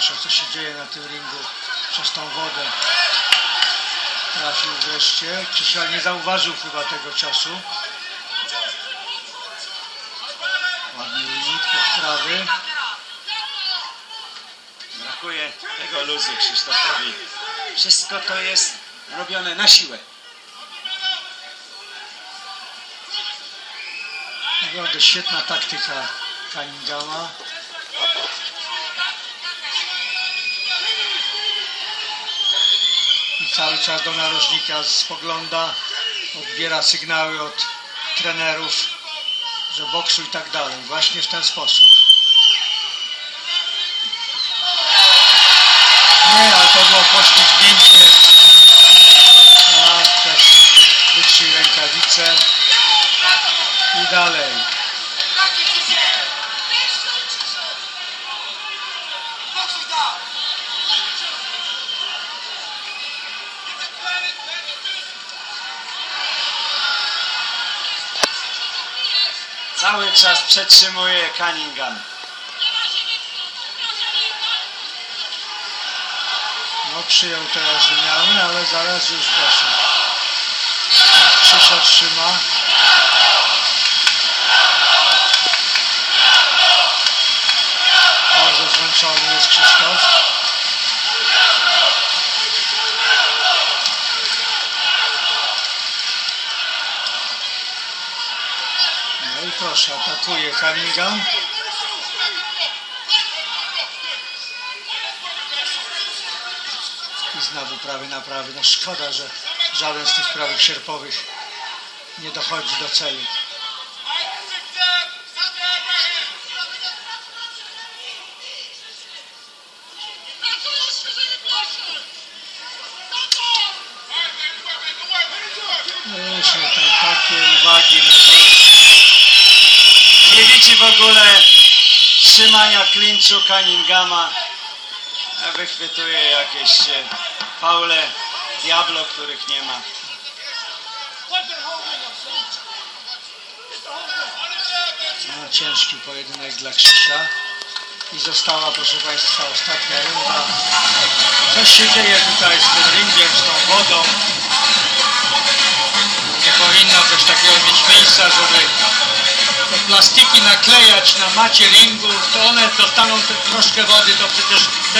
proszę, co się dzieje na tym ringu przez tą wodę. Trafił wreszcie. Krzysial nie zauważył chyba tego czasu. Ładny limit pod prawy. Brakuje tego luzu Krzysztofowi. Wszystko to jest robione na siłę. Naprawdę świetna taktyka Cunninghama. Cały czas do narożnika spogląda, odbiera sygnały od trenerów, że boksu i tak dalej. Właśnie w ten sposób. Nie, ale to było poślizgnięcie. Tak, też wytrzyj rękawice i dalej. Cały czas przetrzymuje Cunningham. No przyjął teraz wymianę, ale zaraz już proszę. Krzysia trzyma. Bardzo zmęczony jest Krzysztof. Proszę, atakuje Cunningham. I znowu prawy na prawy. No szkoda, że żaden z tych prawych sierpowych nie dochodzi do celu. No tam takie uwagi. Widzi w ogóle trzymania klinczu Cunninghama. Wychwytuje jakieś e, faule Diablo, których nie ma. No, ciężki pojedynek dla Krzysia. I została, proszę Państwa, ostatnia runda. Coś się dzieje tutaj z tym ringiem, z tą wodą. Nie powinno coś takiego mieć miejsca, żeby plastiki naklejać na macie ringu, to one dostaną troszkę wody, to przecież